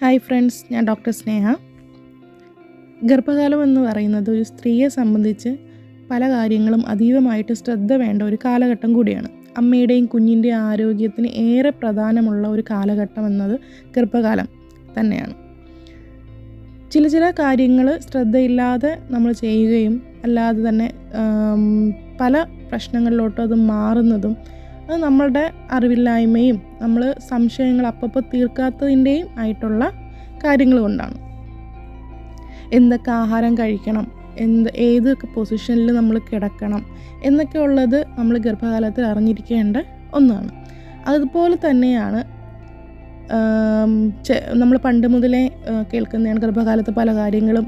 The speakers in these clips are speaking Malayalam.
ഹായ് ഫ്രണ്ട്സ് ഞാൻ ഡോക്ടർ സ്നേഹ. ഗർഭകാലം എന്ന് പറയുന്നത് ഒരു സ്ത്രീയെ സംബന്ധിച്ച് പല കാര്യങ്ങളും അതീവമായിട്ട് ശ്രദ്ധ വേണ്ട ഒരു കാലഘട്ടം കൂടിയാണ്. അമ്മയുടെയും കുഞ്ഞിന്റെയും ആരോഗ്യത്തിന് ഏറെ പ്രധാനമുള്ള ഒരു കാലഘട്ടം എന്നത് ഗർഭകാലം തന്നെയാണ്. ചില ചില കാര്യങ്ങൾ ശ്രദ്ധയില്ലാതെ നമ്മൾ ചെയ്യുകയും അല്ലാതെ തന്നെ പല പ്രശ്നങ്ങളിലോട്ടും അത് മാറുന്നതും അത് നമ്മളുടെ അറിവില്ലായ്മയും നമ്മൾ സംശയങ്ങൾ അപ്പപ്പോൾ തീർക്കാത്തതിന്റെയും ആയിട്ടുള്ള കാര്യങ്ങൾ കൊണ്ടാണ്. എന്തൊക്കെ ആഹാരം കഴിക്കണം എന്ത് ഏതൊക്കെ പൊസിഷനിൽ നമ്മൾ കിടക്കണം എന്നൊക്കെ ഉള്ളത് നമ്മൾ ഗർഭകാലത്തിൽ അറിഞ്ഞിരിക്കേണ്ട ഒന്നാണ്. അതുപോലെ തന്നെയാണ് നമ്മൾ പണ്ട് മുതലേ കേൾക്കുന്നതാണ് ഗർഭകാലത്ത് പല കാര്യങ്ങളും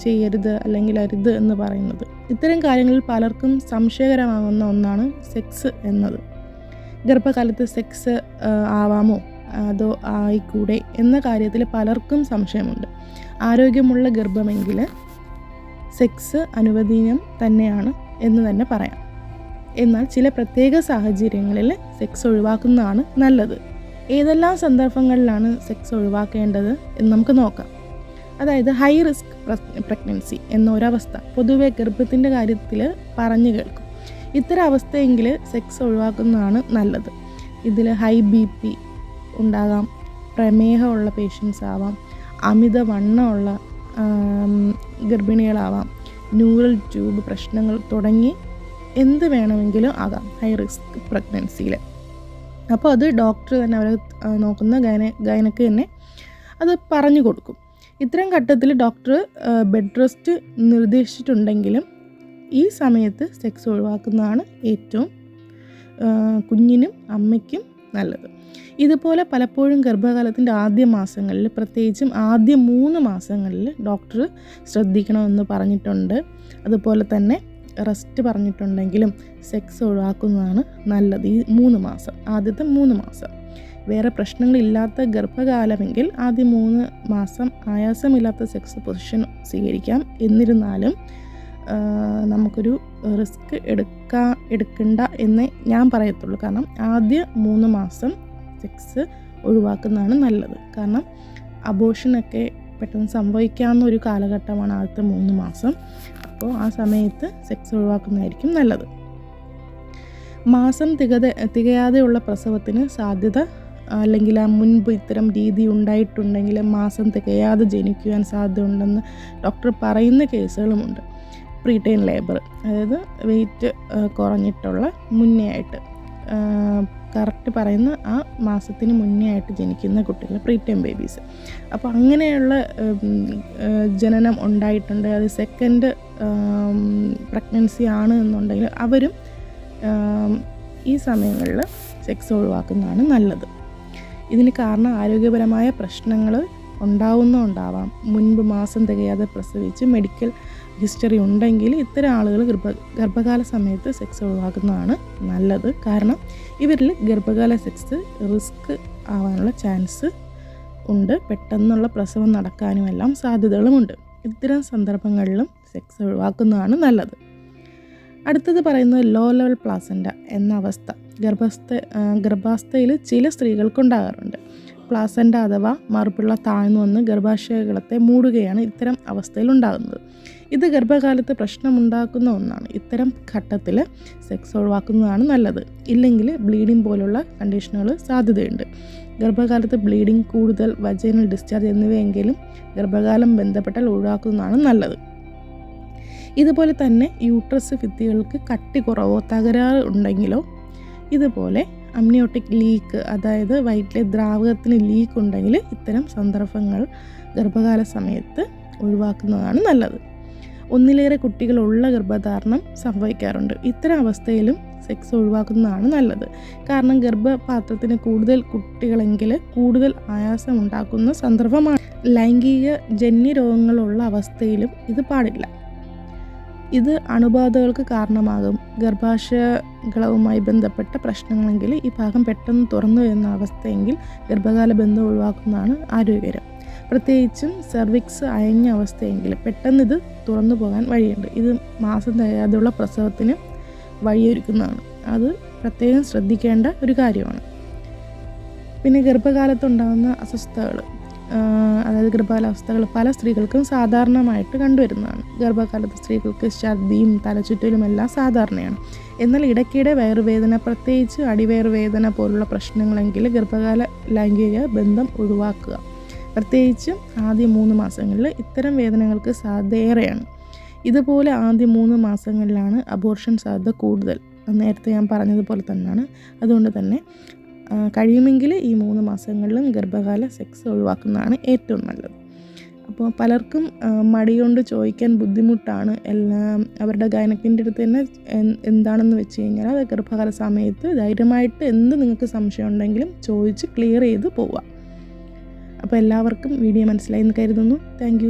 ചെയ്യരുത് അല്ലെങ്കിൽ അരുത് എന്ന് പറയുന്നത്. ഇത്തരം കാര്യങ്ങളിൽ പലർക്കും സംശയകരമാകുന്ന ഒന്നാണ് സെക്സ് എന്നത്. ഗർഭകാലത്ത് സെക്സ് ആവാമോ? അതോ ആയിക്കൂടെ? എന്ന കാര്യത്തിൽ പലർക്കും സംശയമുണ്ട്. ആരോഗ്യമുള്ള ഗർഭമെങ്കിൽ സെക്സ് അനുവദീനം തന്നെയാണ് എന്ന് തന്നെ പറയാം. എന്നാൽ ചില പ്രത്യേക സാഹചര്യങ്ങളിൽ സെക്സ് ഒഴിവാക്കുന്നതാണ് നല്ലത്. ഏതെല്ലാം സന്ദർഭങ്ങളിലാണ് സെക്സ് ഒഴിവാക്കേണ്ടത് എന്ന് നമുക്ക് നോക്കാം. അതായത് ഹൈ റിസ്ക് പ്രഗ്നൻസി എന്ന ഒരവസ്ഥ പൊതുവെ ഗർഭത്തിന്റെ കാര്യത്തിൽ പറഞ്ഞു കേൾക്കും. ഇത്തരം അവസ്ഥയെങ്കിൽ സെക്സ് ഒഴിവാക്കുന്നതാണ് നല്ലത്. ഇതിൽ ഹൈ ബി പി ഉണ്ടാകാം പ്രമേഹമുള്ള പേഷ്യൻസ് ആവാം അമിത വണ്ണമുള്ള ഗർഭിണികളാവാം ന്യൂറൽ ട്യൂബ് പ്രശ്നങ്ങൾ തുടങ്ങി എന്ത് വേണമെങ്കിലും ആകാം ഹൈ റിസ്ക് പ്രഗ്നൻസിയിൽ അപ്പോൾ അത് ഡോക്ടർ തന്നെ അവരെ നോക്കുന്ന ഗൈന ഗൈനക്ക് തന്നെ അത് പറഞ്ഞു കൊടുക്കും. ഇത്തരം ഘട്ടത്തിൽ ഡോക്ടർ ബെഡ് റെസ്റ്റ് നിർദ്ദേശിച്ചിട്ടുണ്ടെങ്കിലും ഈ സമയത്ത് സെക്സ് ഒഴിവാക്കുന്നതാണ് ഏറ്റവും കുഞ്ഞിനും അമ്മയ്ക്കും നല്ലത്. ഇതുപോലെ പലപ്പോഴും ഗർഭകാലത്തിന്റെ ആദ്യ മാസങ്ങളിൽ പ്രത്യേകിച്ചും ആദ്യ മൂന്ന് മാസങ്ങളിൽ ഡോക്ടർ ശ്രദ്ധിക്കണമെന്ന് പറഞ്ഞിട്ടുണ്ട്. അതുപോലെ തന്നെ റെസ്റ്റ് പറഞ്ഞിട്ടുണ്ടെങ്കിലും സെക്സ് ഒഴിവാക്കുന്നതാണ് നല്ലത് ഈ മൂന്ന് മാസം ആദ്യത്തെ മൂന്ന് മാസം. വേറെ പ്രശ്നങ്ങളില്ലാത്ത ഗർഭകാലമെങ്കിൽ ആദ്യ മൂന്ന് മാസം ആയാസമില്ലാത്ത സെക്സ് പൊസിഷൻ സ്വീകരിക്കാം. എന്നിരുന്നാലും നമുക്കൊരു റിസ്ക് എടുക്കാ എടുക്കണ്ട എന്ന് ഞാൻ പറയത്തുള്ളൂ. കാരണം ആദ്യ മൂന്ന് മാസം സെക്സ് ഒഴിവാക്കുന്നതാണ് നല്ലത്. കാരണം അബോഷനൊക്കെ പെട്ടെന്ന് സംഭവിക്കാവുന്ന ഒരു കാലഘട്ടമാണ് ആദ്യത്തെ മൂന്ന് മാസം. അപ്പോൾ ആ സമയത്ത് സെക്സ് ഒഴിവാക്കുന്നതായിരിക്കും നല്ലത്. മാസം തികത തികയാതെയുള്ള പ്രസവത്തിന് സാധ്യത അല്ലെങ്കിൽ ആ മുൻപ് ഇത്തരം രീതി ഉണ്ടായിട്ടുണ്ടെങ്കിൽ മാസം തികയാതെ ജനിക്കുവാൻ സാധ്യതയുണ്ടെന്ന് ഡോക്ടർ പറയുന്ന കേസുകളുമുണ്ട് പ്രീടൈൻ ലേബർ അതായത് വെയിറ്റ് കുറഞ്ഞിട്ടുള്ള മുന്നേ ആയിട്ട് കറക്റ്റ് പറയുന്ന ആ മാസത്തിന് മുന്നേ ആയിട്ട് ജനിക്കുന്ന കുട്ടികൾ പ്രീടൈം ബേബീസ് അപ്പോൾ അങ്ങനെയുള്ള ജനനം ഉണ്ടായിട്ടുണ്ട്. അത് സെക്കൻഡ് പ്രഗ്നൻസി ആണ് എന്നുണ്ടെങ്കിൽ അവരും ഈ സമയങ്ങളിൽ സെക്സ് ഒഴിവാക്കുന്നതാണ് നല്ലത്. ഇതിന് കാരണം ആരോഗ്യപരമായ പ്രശ്നങ്ങൾ ഉണ്ടാവുന്ന ഉണ്ടാവാം. മുൻപ് മാസം തികയാതെ പ്രസവിച്ച് മെഡിക്കൽ ഹിസ്റ്ററി ഉണ്ടെങ്കിൽ ഇത്തരം ആളുകൾ ഗർഭ ഗർഭകാല സമയത്ത് സെക്സ് ഒഴിവാക്കുന്നതാണ് നല്ലത്. കാരണം ഇവരിൽ ഗർഭകാല സെക്സ് റിസ്ക് ആവാനുള്ള ചാൻസ് ഉണ്ട്. പെട്ടെന്നുള്ള പ്രസവം നടക്കാനുമെല്ലാം സാധ്യതകളുമുണ്ട്. ഇത്തരം സന്ദർഭങ്ങളിലും സെക്സ് ഒഴിവാക്കുന്നതാണ് നല്ലത്. അടുത്തത് പറയുന്നത് ലോ ലെവൽ പ്ലാസന്റ എന്ന അവസ്ഥ. ഗർഭസ്ഥ ഗർഭാവസ്ഥയിൽ ചില സ്ത്രീകൾക്കുണ്ടാകാറുണ്ട്. പ്ലാസന്റ അഥവാ മറുപിള്ള താഴ്ന്നു വന്ന് ഗർഭാശയകളത്തെ മൂടുകയാണ് ഇത്തരം അവസ്ഥയിൽ ഉണ്ടാകുന്നത് ഇത് ഗർഭകാലത്ത് പ്രശ്നമുണ്ടാക്കുന്ന ഒന്നാണ്. ഇത്തരം ഘട്ടത്തിൽ സെക്സ് ഒഴിവാക്കുന്നതാണ് നല്ലത്. ഇല്ലെങ്കിൽ ബ്ലീഡിംഗ് പോലുള്ള കണ്ടീഷനുകൾ സാധ്യതയുണ്ട്. ഗർഭകാലത്ത് ബ്ലീഡിംഗ് കൂടുതൽ വജൈനൽ ഡിസ്ചാർജ് എന്നിവയെങ്കിലും ഗർഭകാലം ബന്ധപ്പെട്ടാൽ ഒഴിവാക്കുന്നതാണ് നല്ലത്. ഇതുപോലെ തന്നെ യൂട്രസ് ഭിത്തികൾക്ക് കട്ടി കുറവോ തകരാറ് ഉണ്ടെങ്കിലോ ഇതുപോലെ അമ്നിയോട്ടിക് ലീക്ക് അതായത് വയറ്റിലെ ദ്രാവകത്തിന് ലീക്ക് ഉണ്ടെങ്കിൽ ഇത്തരം സന്ദർഭങ്ങൾ ഗർഭകാല സമയത്ത് ഒഴിവാക്കുന്നതാണ് നല്ലത്. ഒന്നിലേറെ കുട്ടികളുള്ള ഗർഭധാരണം സംഭവിക്കാറുണ്ട്. ഇത്തരം അവസ്ഥയിലും സെക്സ് ഒഴിവാക്കുന്നതാണ് നല്ലത്. കാരണം ഗർഭപാത്രത്തിന് കൂടുതൽ കുട്ടികളെങ്കിൽ കൂടുതൽ ആയാസം ഉണ്ടാക്കുന്ന സന്ദർഭമാണ്. ലൈംഗിക ജന്യ രോഗങ്ങളുള്ള അവസ്ഥയിലും ഇത് പാടില്ല. ഇത് അണുബാധകൾക്ക് കാരണമാകും. ഗർഭാശയങ്ങളുമായി ബന്ധപ്പെട്ട പ്രശ്നങ്ങളെങ്കിൽ ഈ ഭാഗം പെട്ടെന്ന് തുറന്നു വരുന്ന അവസ്ഥയെങ്കിൽ ഗർഭകാല ബന്ധം ഒഴിവാക്കുന്നതാണ് ആരോഗ്യകരം. പ്രത്യേകിച്ചും സെർവിക്സ് അയഞ്ഞ അവസ്ഥയെങ്കിൽ പെട്ടെന്ന് ഇത് തുറന്നു പോകാൻ വഴിയുണ്ട്. ഇത് മാസം തികയാതെയുള്ള പ്രസവത്തിന് വഴിയൊരുക്കുന്നതാണ്. അത് പ്രത്യേകം ശ്രദ്ധിക്കേണ്ട ഒരു കാര്യമാണ്. പിന്നെ ഗർഭകാലത്തുണ്ടാകുന്ന അസ്വസ്ഥതകൾ അതായത് ഗർഭകാലാവസ്ഥകൾ പല സ്ത്രീകൾക്കും സാധാരണമായിട്ട് കണ്ടുവരുന്നതാണ്. ഗർഭകാലത്ത് സ്ത്രീകൾക്ക് ഛർദിയും തലചുറ്റലും എല്ലാം സാധാരണയാണ്. എന്നാൽ ഇടയ്ക്കിടെ വയറുവേദന പ്രത്യേകിച്ച് അടിവയറുവേദന പോലുള്ള പ്രശ്നങ്ങളെങ്കിൽ ഗർഭകാല ലൈംഗിക ബന്ധം ഒഴിവാക്കുക. പ്രത്യേകിച്ച് ആദ്യ മൂന്ന് മാസങ്ങളിൽ ഇത്തരം വേദനകൾക്ക് സാധ്യത ഏറെയാണ്. ഇതുപോലെ ആദ്യ മൂന്ന് മാസങ്ങളിലാണ് അബോർഷൻ സാധ്യത കൂടുതൽ. നേരത്തെ ഞാൻ പറഞ്ഞതുപോലെ തന്നെയാണ്. അതുകൊണ്ട് തന്നെ കഴിയുമെങ്കിൽ ഈ മൂന്ന് മാസങ്ങളിലും ഗർഭകാല സെക്സ് ഒഴിവാക്കുന്നതാണ് ഏറ്റവും നല്ലത്. അപ്പോൾ പലർക്കും മടി കൊണ്ട് ചോദിക്കാൻ ബുദ്ധിമുട്ടാണ്. എല്ലാം അവരുടെ ഗൈനക്കിന്റെ അടുത്ത് തന്നെ എന്താണെന്ന് വെച്ച് കഴിഞ്ഞാൽ അത് ഗർഭകാല സമയത്ത് ധൈര്യമായിട്ട് എന്ത് നിങ്ങൾക്ക് സംശയം ഉണ്ടെങ്കിലും ചോദിച്ച് ക്ലിയർ ചെയ്ത് പോവുക. അപ്പോൾ എല്ലാവർക്കും വീഡിയോ മനസ്സിലായി എന്ന് കരുതുന്നു. താങ്ക്